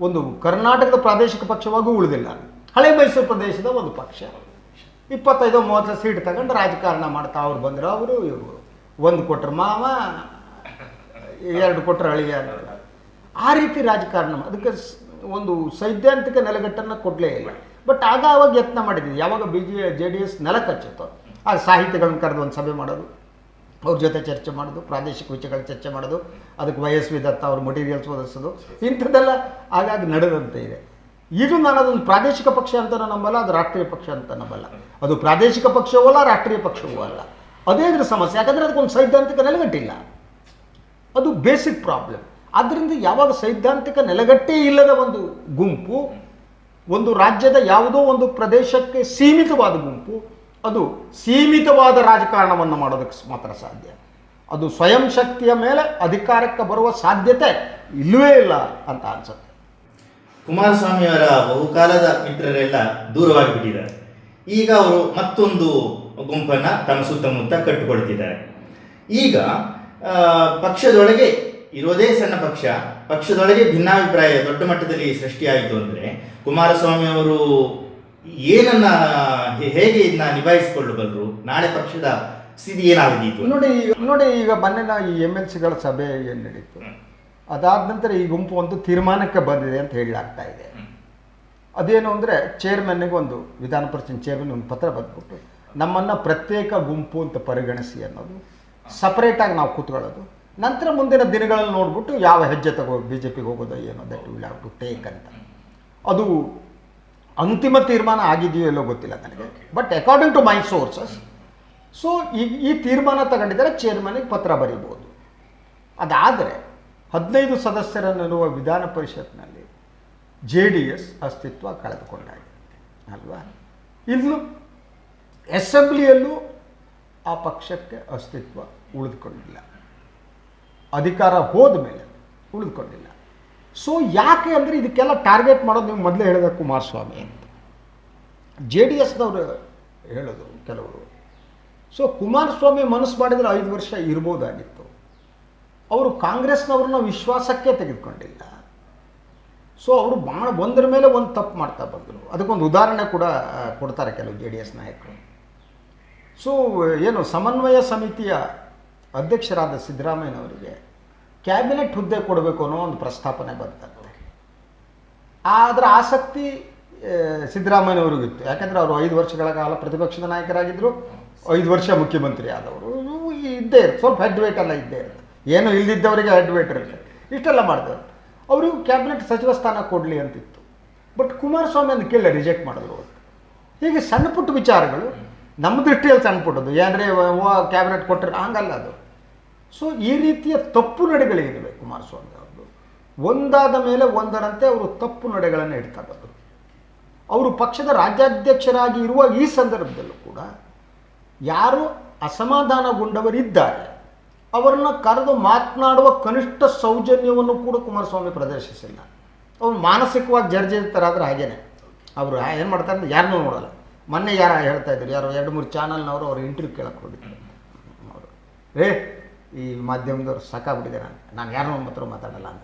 ಒಂದು ಕರ್ನಾಟಕದ ಪ್ರಾದೇಶಿಕ ಪಕ್ಷವಾಗೂ ಉಳಿದಿಲ್ಲ. ಹಳೆ ಮೈಸೂರು ಪ್ರದೇಶದ ಒಂದು ಪಕ್ಷ. ಇಪ್ಪತ್ತೈದು ಮೂವತ್ತು ಸೀಟ್ ತಗೊಂಡು ರಾಜಕಾರಣ ಮಾಡ್ತಾ ಅವ್ರು ಬಂದರು. ಅವರು ಇವರು ಒಂದು ಕೊಟ್ಟರು ಮಾವ, ಎರಡು ಕೊಟ್ಟರು ಅಳಿಯ ಆ ರೀತಿ ರಾಜಕಾರಣ ಅದಕ್ಕೆ ಒಂದು ಸೈದ್ಧಾಂತಿಕ ನೆಲೆಗಟ್ಟನ್ನು ಕೊಡಲೇ ಇಲ್ಲ. ಬಟ್ ಆಗ ಅವಾಗ ಯತ್ನ ಮಾಡಿದ್ವಿ. ಯಾವಾಗ B J J D S ನೆಲ ಕಚ್ಚುತ್ತೋ ಆ ಸಾಹಿತಿಗಳನ್ನ ಕರೆದು ಒಂದು ಸಭೆ ಮಾಡೋದು, ಅವ್ರ ಜೊತೆ ಚರ್ಚೆ ಮಾಡೋದು, ಪ್ರಾದೇಶಿಕ ವಿಷಯಗಳ ಚರ್ಚೆ ಮಾಡೋದು, ಅದಕ್ಕೆ ವಯಸ್ವಿ ದತ್ತ ಅವ್ರ ಮಟೀರಿಯಲ್ಸ್ ಒದಗಿಸೋದು, ಇಂಥದ್ದೆಲ್ಲ ಆಗಾಗ ನಡೆದಂತೆ ಇದೆ. ಇದು ನಾನು ಅದೊಂದು ಪ್ರಾದೇಶಿಕ ಪಕ್ಷ ಅಂತ ನಂಬಲ್ಲ, ಅದು ರಾಷ್ಟ್ರೀಯ ಪಕ್ಷ ಅಂತ ನಂಬಲ್ಲ. ಅದು ಪ್ರಾದೇಶಿಕ ಪಕ್ಷವೂ ಅಲ್ಲ, ರಾಷ್ಟ್ರೀಯ ಪಕ್ಷವೂ ಅಲ್ಲ. ಅದೇ ಇದ್ರ ಸಮಸ್ಯೆ. ಯಾಕಂದರೆ ಅದಕ್ಕೊಂದು ಸೈದ್ಧಾಂತಿಕ ನೆಲೆಗಟ್ಟಿಲ್ಲ. ಅದು ಬೇಸಿಕ್ ಪ್ರಾಬ್ಲಮ್ ಆದ್ದರಿಂದ ಯಾವಾಗ ಸೈದ್ಧಾಂತಿಕ ನೆಲೆಗಟ್ಟೇ ಇಲ್ಲದ ಒಂದು ಗುಂಪು, ಒಂದು ರಾಜ್ಯದ ಯಾವುದೋ ಒಂದು ಪ್ರದೇಶಕ್ಕೆ ಸೀಮಿತವಾದ ಗುಂಪು, ಅದು ಸೀಮಿತವಾದ ರಾಜಕಾರಣವನ್ನು ಮಾಡೋದಕ್ಕೆ ಮಾತ್ರ ಸಾಧ್ಯ. ಅದು ಸ್ವಯಂ ಶಕ್ತಿಯ ಮೇಲೆ ಅಧಿಕಾರಕ್ಕೆ ಬರುವ ಸಾಧ್ಯತೆ ಇಲ್ಲವೇ ಇಲ್ಲ ಅಂತ ಅನ್ಸುತ್ತೆ. ಕುಮಾರಸ್ವಾಮಿಯವರ ಬಹುಕಾಲದ ಮಿತ್ರರೆಲ್ಲ ದೂರವಾಗಿ ಬಿಟ್ಟಿದ್ದಾರೆ ಈಗ ಅವರು ಮತ್ತೊಂದು ಗುಂಪನ್ನ ತಮ್ಮ ಸುತ್ತಮುತ್ತ ಕಟ್ಟಿಕೊಳ್ತಿದ್ದಾರೆ. ಈಗ ಪಕ್ಷದೊಳಗೆ ಇರೋದೇ ಸಣ್ಣ ಪಕ್ಷ. ಪಕ್ಷದೊಳಗೆ ಭಿನ್ನಾಭಿಪ್ರಾಯ ದೊಡ್ಡ ಮಟ್ಟದಲ್ಲಿ ಸೃಷ್ಟಿಯಾಯಿತು ಅಂದರೆ ಕುಮಾರಸ್ವಾಮಿ ಅವರು ಏನನ್ನ ಹೇಗೆ ಇದನ್ನ ನಿಭಾಯಿಸಿಕೊಳ್ಳಬಲ್ಲರು ನಾಳೆ ಪಕ್ಷದ ಸ್ಥಿತಿ ಏನಾಗದೀತು ನೋಡಿ ಈಗ ನೋಡಿ ಈಗ ಮೊನ್ನೆ ಈ ಎಂ ಎಲ್ ಸಿಗಳ ಸಭೆ ಏನು ನಡೀತು? ಅದಾದ ನಂತರ ಈ ಗುಂಪು ಒಂದು ತೀರ್ಮಾನಕ್ಕೆ ಬಂದಿದೆ ಅಂತ ಹೇಳಲಾಗ್ತಾ ಇದೆ. ಅದೇನು ಅಂದರೆ ಚೇರ್ಮನ್ಗೆ ಒಂದು ವಿಧಾನ ಪರಿಷತ್ ಚೇರ್ಮನ್ ಒಂದು ಪತ್ರ ಬಂದ್ಬಿಟ್ಟು ನಮ್ಮನ್ನು ಪ್ರತ್ಯೇಕ ಗುಂಪು ಅಂತ ಪರಿಗಣಿಸಿ ಅನ್ನೋದು. ಸಪ್ರೇಟಾಗಿ ನಾವು ಕೂತ್ಕೊಳ್ಳೋದು. ನಂತರ ಮುಂದಿನ ದಿನಗಳಲ್ಲಿ ನೋಡ್ಬಿಟ್ಟು ಯಾವ ಹೆಜ್ಜೆ ತಗೋ ಬಿ ಜೆ ಪಿಗೆ ಹೋಗೋದು ಏನೋ that will have to take ಅಂತ. ಅದು ಅಂತಿಮ ತೀರ್ಮಾನ ಆಗಿದೆಯೋ ಎಲ್ಲೋ ಗೊತ್ತಿಲ್ಲ ನನಗೆ. But according to my sources so ಈ ಈ ತೀರ್ಮಾನ ತಗೊಂಡಿದ್ದಾರೆ ಚೇರ್ಮನ್ಗೆ ಪತ್ರ ಬರೀಬೋದು. ಅದಾದರೆ ಹದಿನೈದು ಸದಸ್ಯರನ್ನಿರುವ ವಿಧಾನ ಪರಿಷತ್ನಲ್ಲಿ ಜೆ ಡಿ ಎಸ್ ಅಸ್ತಿತ್ವ ಕಳೆದುಕೊಂಡಾಗಿದೆ. ಅಲ್ವಾ? ಇಲ್ಲೂ ಅಸೆಂಬ್ಲಿಯಲ್ಲೂ ಆ ಪಕ್ಷಕ್ಕೆ ಅಸ್ತಿತ್ವ ಉಳಿದುಕೊಂಡಿಲ್ಲ. ಅಧಿಕಾರ ಹೋದ ಮೇಲೆ ಉಳಿದುಕೊಂಡಿಲ್ಲ. ಸೊ ಯಾಕೆ ಅಂದರೆ ಇದಕ್ಕೆಲ್ಲ ಟಾರ್ಗೆಟ್ ಮಾಡೋದು ನೀವು ಮೊದಲೇ ಹೇಳಿದ ಕುಮಾರಸ್ವಾಮಿ ಅಂತ. ಜೆ ಡಿ ಎಸ್ನವರು ಹೇಳೋದು ಕೆಲವರು. ಸೊ ಕುಮಾರಸ್ವಾಮಿ ಮನಸ್ಸು ಮಾಡಿದರೆ ಐದು ವರ್ಷ ಇರ್ಬೋದಾಗಿತ್ತು. ಅವರು ಕಾಂಗ್ರೆಸ್ನವ್ರನ್ನ ವಿಶ್ವಾಸಕ್ಕೆ ತೆಗೆದುಕೊಂಡಿಲ್ಲ. ಸೊ ಅವರು ಭಾಳ ಒಂದರ ಮೇಲೆ ಒಂದು ತಪ್ಪು ಮಾಡ್ತಾ ಬಂದರು. ಅದಕ್ಕೊಂದು ಉದಾಹರಣೆ ಕೂಡ ಕೊಡ್ತಾರೆ ಕೆಲವು ಜೆ ಡಿ ಎಸ್ ನಾಯಕರು. ಸೊ ಏನು ಸಮನ್ವಯ ಸಮಿತಿಯ ಅಧ್ಯಕ್ಷರಾದ ಸಿದ್ದರಾಮಯ್ಯನವರಿಗೆ ಕ್ಯಾಬಿನೆಟ್ ಹುದ್ದೆ ಕೊಡಬೇಕು ಅನ್ನೋ ಒಂದು ಪ್ರಸ್ತಾಪನೆ ಬಂತಂತೆ. ಅದರ ಆಸಕ್ತಿ ಸಿದ್ದರಾಮಯ್ಯನವರಿಗಿತ್ತು ಯಾಕಂದರೆ ಅವರು ಐದು ವರ್ಷಗಳ ಕಾಲ ಪ್ರತಿಪಕ್ಷದ ನಾಯಕರಾಗಿದ್ದರು ಐದು ವರ್ಷ ಮುಖ್ಯಮಂತ್ರಿ ಆದವರು. ಇದ್ದೇ ಇರುತ್ತೆ. ಸ್ವಲ್ಪ ಹೆಡ್ ವೇಟ್ ಎಲ್ಲ ಇದ್ದೇ ಇರುತ್ತೆ. ಏನು ಇಲ್ದಿದ್ದವರಿಗೆ ಹೆಡ್ ವೇಟ್ ಇರುತ್ತೆ. ಇಷ್ಟೆಲ್ಲ ಮಾಡ್ತಾರೆ. ಅವರಿಗೂ ಕ್ಯಾಬಿನೆಟ್ ಸಚಿವ ಸ್ಥಾನ ಕೊಡಲಿ ಅಂತಿತ್ತು. ಬಟ್ ಕುಮಾರಸ್ವಾಮಿ ಅಂತ ಕೇಳಿ ರಿಜೆಕ್ಟ್ ಮಾಡಿದ್ರು ಅವರು. ಹೀಗೆ ಸಣ್ಣ ಪುಟ್ಟ ವಿಚಾರಗಳು, ನಮ್ಮ ದೃಷ್ಟಿಯಲ್ಲಿ ಸಣ್ಣ ಪುಟ್ಟದ್ದು. ಏನ್ರಿ ಕ್ಯಾಬಿನೆಟ್ ಕೊಟ್ಟರೆ, ಹಂಗಲ್ಲ ಅದು. ಸೊ ಈ ರೀತಿಯ ತಪ್ಪು ನಡೆಗಳೇನಿವೆ ಕುಮಾರಸ್ವಾಮಿ ಅವರು ಒಂದಾದ ಮೇಲೆ ಒಂದರಂತೆ ಅವರು ತಪ್ಪು ನಡೆಗಳನ್ನು ಇಡ್ತಾ ಬಂದರು ಅವರು ಪಕ್ಷದ ರಾಜ್ಯಾಧ್ಯಕ್ಷರಾಗಿ ಇರುವ ಈ ಸಂದರ್ಭದಲ್ಲೂ ಕೂಡ ಯಾರು ಅಸಮಾಧಾನಗೊಂಡವರಿದ್ದಾರೆ ಅವರನ್ನು ಕರೆದು ಮಾತನಾಡುವ ಕನಿಷ್ಠ ಸೌಜನ್ಯವನ್ನು ಕೂಡ ಕುಮಾರಸ್ವಾಮಿ ಪ್ರದರ್ಶಿಸಿಲ್ಲ ಅವ್ರು ಮಾನಸಿಕವಾಗಿ ಜರ್ಜರಿತರಾದ್ರೆ ಹಾಗೇನೆ ಅವರು ಏನು ಮಾಡ್ತಾರೆ ಅಂದ್ರೆ ಯಾರನ್ನೂ ನೋಡಲ್ಲ ಮೊನ್ನೆ ಯಾರು ಹೇಳ್ತಾ ಇದ್ರು ಯಾರು ಎರಡು ಮೂರು ಚಾನಲ್ನವರು ಅವ್ರು ಇಂಟರ್ವ್ಯೂ ಕೇಳಕ್ಕೆ ಹೋಗಿದ್ರು ಅವರು ಏ ಈ ಮಾಧ್ಯಮದವ್ರು ಸಾಕಾಗ್ಬಿಟ್ಟಿದೆ ನಾನು ನಾನು ನಮ್ಮ ಹತ್ರ ಮಾತಾಡಲ್ಲ ಅಂತ.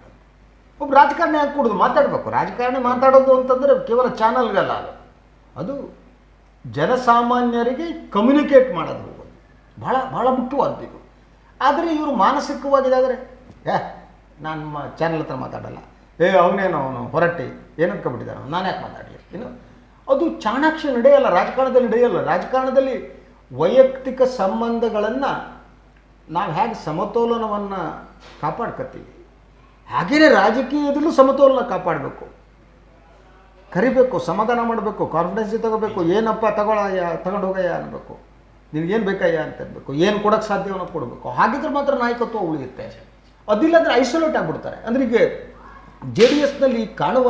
ಒಬ್ಬ ರಾಜಕಾರಣಿ ಯಾಕೆ ಕೂಡುದು ಮಾತಾಡಬೇಕು. ರಾಜಕಾರಣಿ ಮಾತಾಡೋದು ಅಂತಂದರೆ ಕೇವಲ ಚಾನಲ್ಗಲ್ಲ ಅದು. ಅದು ಜನಸಾಮಾನ್ಯರಿಗೆ ಕಮ್ಯುನಿಕೇಟ್ ಮಾಡೋದು ಹೋಗೋದು. ಭಾಳ ಭಾಳ ಮುಖ್ಯವಾದ ಇದು. ಆದರೆ ಇವರು ಮಾನಸಿಕವಾಗಿದ್ದಾದರೆ ಏ ನಾನು ಮ ಚಾನಲ್ ಹತ್ರ ಮಾತಾಡಲ್ಲ. ಏ, ಅವನೇನೋ, ಅವನು ಹೊರಟ್ಟಿ. ಏನಂತ್ಕೊಬಿಟ್ಟಿದ್ದಾನೆ ನಾನು ಯಾಕೆ ಮಾತಾಡಲಿ? ಏನು ಅದು ಚಾಣಾಕ್ಷ ನಡೆಯಲ್ಲ, ರಾಜಕಾರಣದಲ್ಲಿ ನಡೆಯಲ್ಲ. ರಾಜಕಾರಣದಲ್ಲಿ ವೈಯಕ್ತಿಕ ಸಂಬಂಧಗಳನ್ನು ನಾವು ಹೇಗೆ ಸಮತೋಲನವನ್ನು ಕಾಪಾಡ್ಕತ್ತೀವಿ? ಹಾಗೆಯೇ ರಾಜಕೀಯದಲ್ಲೂ ಸಮತೋಲನ ಕಾಪಾಡಬೇಕು. ಕರಿಬೇಕು, ಸಮಾಧಾನ ಮಾಡಬೇಕು ಕಾನ್ಫಿಡೆನ್ಸ್ ತಗೋಬೇಕು, ಏನಪ್ಪ ತಗೊಳ್ಳಯ್ಯ ತಗೊಂಡು ಹೋಗಯ್ಯ ಅನ್ಬೇಕು. ನಿನಗೇನು ಬೇಕಯ್ಯ ಅಂತ ಅನ್ಬೇಕು. ಏನು ಕೊಡೋಕ್ಕೆ ಸಾಧ್ಯವನ್ನ ಕೊಡಬೇಕು. ಹಾಗಿದ್ರೆ ಮಾತ್ರ ನಾಯಕತ್ವ ಉಳಿಯುತ್ತೆ. ಅದಿಲ್ಲಾದ್ರೆ ಐಸೋಲೇಟ್ ಆಗಿಬಿಡ್ತಾರೆ. ಅಂದರೆ ಈಗ ಜೆ ಡಿ ಎಸ್ನಲ್ಲಿ ಕಾಣುವ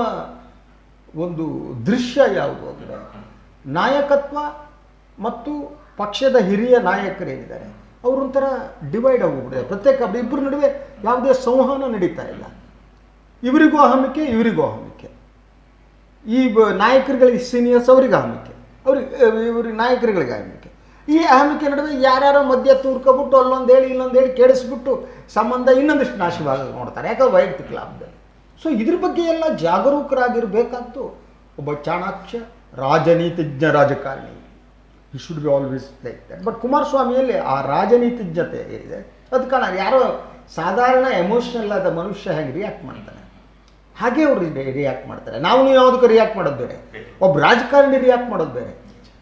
ಒಂದು ದೃಶ್ಯ ಯಾವುದು ಅಂದರೆ ನಾಯಕತ್ವ ಮತ್ತು ಪಕ್ಷದ ಹಿರಿಯ ನಾಯಕರೇನಿದ್ದಾರೆ ಅವರೊಂಥರ ಡಿವೈಡ್ ಆಗೋಗ್ಬಿಟ್ಟಿದೆ. ಪ್ರತ್ಯೇಕ ಇಬ್ಬರ ನಡುವೆ ಯಾವುದೇ ಸಂವಹನ ನಡೀತಾ ಇಲ್ಲ. ಇವರಿಗೂ ಅಹಮಿಕೆ ಇವರಿಗೂ ಅಹಮಿಕೆ. ಈ ನಾಯಕರುಗಳಿಗೆ ಸೀನಿಯರ್ಸ್ ಅವ್ರಿಗೆ ಅಹಮಿಕೆ. ಅವ್ರಿಗೆ ಇವ್ರಿಗೆ ನಾಯಕರುಗಳಿಗೆ ಅಹಮಿಕೆ. ಈ ಅಹಮಿಕೆ ನಡುವೆ ಯಾರ್ಯಾರೋ ಮಧ್ಯ ತೂರ್ಕೊಬಿಟ್ಟು ಅಲ್ಲೊಂದು ಹೇಳಿ, ಇಲ್ಲೊಂದು ಹೇಳಿ ಕೇಳಿಸ್ಬಿಟ್ಟು ಸಂಬಂಧ ಇನ್ನೊಂದಿಷ್ಟು ನಾಶವಾಗ ನೋಡ್ತಾರೆ. ಯಾಕಂದ್ರೆ ವೈಯಕ್ತಿಕ ಲಾಭದಲ್ಲಿ. ಸೊ ಇದ್ರ ಬಗ್ಗೆ ಎಲ್ಲ ಜಾಗರೂಕರಾಗಿರಬೇಕಾದ್ದು ಒಬ್ಬ ಚಾಣಾಕ್ಷ ರಾಜನೀತಿಜ್ಞ ರಾಜಕಾರಣಿ. He should be always like that but ಕುಮಾರಸ್ವಾಮಿಯಲ್ಲಿ ಆ ರಾಜನೀತಿಜ್ಞತೆ ಇದೆ ಅದು ಕಾರಣ ಯಾರೋ ಸಾಧಾರಣ ಎಮೋಷನಲ್ ಆದ ಮನುಷ್ಯ ಹೇಗೆ ರಿಯಾಕ್ಟ್ ಮಾಡ್ತಾನೆ. ಹಾಗೆ ಅವರು ರಿಯಾಕ್ಟ್ ಮಾಡ್ತಾರೆ. ನಾವು ನೀವು ಯಾವುದಕ್ಕೂ ರಿಯಾಕ್ಟ್ ಮಾಡೋದು ಬೇರೆ. ಒಬ್ಬ ರಾಜಕಾರಣಿ ರಿಯಾಕ್ಟ್ ಮಾಡೋದು ಬೇರೆ.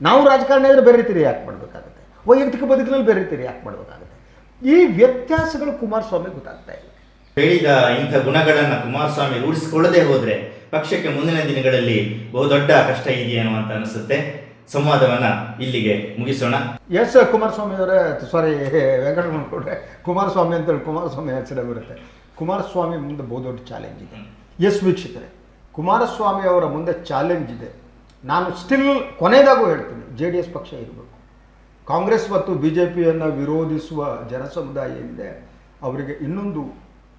ನಾವು ರಾಜಕಾರಣಿ ಆದರೆ ಬೇರೆ ರೀತಿ ರಿಯಾಕ್ಟ್ ಮಾಡಬೇಕಾಗುತ್ತೆ. ವೈಯಕ್ತಿಕ ಬದುಕಿನಲ್ಲಿ ಬೇರೆ ರೀತಿ ರಿಯಾಕ್ಟ್ ಮಾಡಬೇಕಾಗುತ್ತೆ. ಈ ವ್ಯತ್ಯಾಸಗಳು ಕುಮಾರಸ್ವಾಮಿ ಗೊತ್ತಾಗ್ತಾ ಇಲ್ಲ. ಹೇಳಿದ ಇಂಥ ಗುಣಗಳನ್ನು ಕುಮಾರಸ್ವಾಮಿ ರೂಢಿಸಿಕೊಳ್ಳದೆ ಹೋದರೆ ಪಕ್ಷಕ್ಕೆ ಮುಂದಿನ ದಿನಗಳಲ್ಲಿ ಬಹುದೊಡ್ಡ ಕಷ್ಟ ಇದೆಯೇನೋ ಅಂತ ಅನಿಸುತ್ತೆ. ಸಂವಾದವನ್ನ ಇಲ್ಲಿಗೆ ಮುಗಿಸೋಣ. ಎಸ್ ಕುಮಾರಸ್ವಾಮಿ ಅವರೇ ಸಾರಿ ವೆಂಕಟರಮಣ ಕೊಡ್ರೆ, ಕುಮಾರಸ್ವಾಮಿ ಅಂತೇಳಿ ಕುಮಾರಸ್ವಾಮಿ ಹೆಸರೇ ಬರುತ್ತೆ. ಕುಮಾರಸ್ವಾಮಿ ಮುಂದೆ ಬಹುದೊಡ್ಡ ಚಾಲೆಂಜ್ ಇದೆ. ಎಸ್ ವೀಕ್ಷಕರೇ, ಕುಮಾರಸ್ವಾಮಿ ಅವರ ಮುಂದೆ ಚಾಲೆಂಜ್ ಇದೆ. ನಾನು ಸ್ಟಿಲ್ ಕೊನೆಯದಾಗೂ ಹೇಳ್ತೀನಿ, ಜೆ ಡಿ ಎಸ್ ಪಕ್ಷ ಇರಬೇಕು. ಕಾಂಗ್ರೆಸ್ ಮತ್ತು ಬಿ ಜೆ ಪಿಯನ್ನು ವಿರೋಧಿಸುವ ಜನಸಮುದಾಯ ಏನಿದೆ ಅವರಿಗೆ ಇನ್ನೊಂದು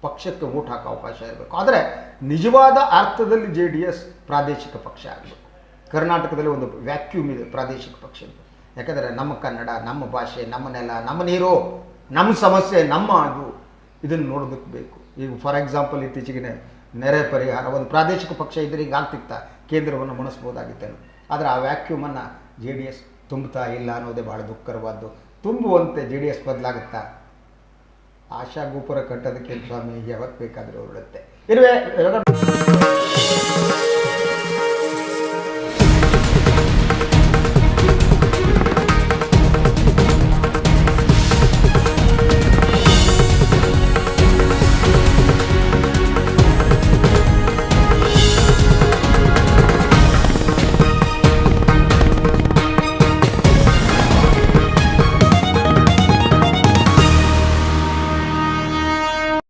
ಪಕ್ಷಕ್ಕೆ ಓಟ್ ಹಾಕೋ ಅವಕಾಶ ಇರಬೇಕು. ಆದರೆ ನಿಜವಾದ ಅರ್ಥದಲ್ಲಿ ಜೆ ಪ್ರಾದೇಶಿಕ ಪಕ್ಷ ಆಗಬೇಕು. ಕರ್ನಾಟಕದಲ್ಲಿ ಒಂದು ವ್ಯಾಕ್ಯೂಮ್ ಇದೆ ಪ್ರಾದೇಶಿಕ ಪಕ್ಷದ ಯಾಕಂದರೆ ನಮ್ಮ ಕನ್ನಡ, ನಮ್ಮ ಭಾಷೆ, ನಮ್ಮ ನೆಲ, ನಮ್ಮ ನೀರು, ನಮ್ಮ ಸಮಸ್ಯೆ, ನಮ್ಮ ಅದು. ಇದನ್ನು ನೋಡೋದಕ್ಕೆ ಬೇಕು. ಈಗ ಫಾರ್ ಎಕ್ಸಾಂಪಲ್ ಇತ್ತೀಚೆಗೆ ನೆರೆ ಪರಿಹಾರ, ಒಂದು ಪ್ರಾದೇಶಿಕ ಪಕ್ಷ ಇದ್ರೆ ಈಗ ಆಗ್ತಿತ್ತ, ಕೇಂದ್ರವನ್ನು ಮುಣಿಸ್ಬೋದಾಗಿತ್ತೇನು. ಆದರೆ ಆ ವ್ಯಾಕ್ಯೂಮನ್ನು ಜೆ ಡಿ ಎಸ್ ತುಂಬುತ್ತಾ ಇಲ್ಲ ಅನ್ನೋದೇ ಭಾಳ ದುಃಖರವಾದ್ದು ತುಂಬುವಂತೆ ಜೆ ಡಿ ಎಸ್ ಬದಲಾಗುತ್ತಾ? ಆಶಾ ಗೋಪುರ ಕಟ್ಟೋದಕ್ಕೆ ಸ್ವಾಮಿ ಯಾವತ್ತು ಬೇಕಾದರೂ ಹೊರಡುತ್ತೆ. ಇರುವೆ.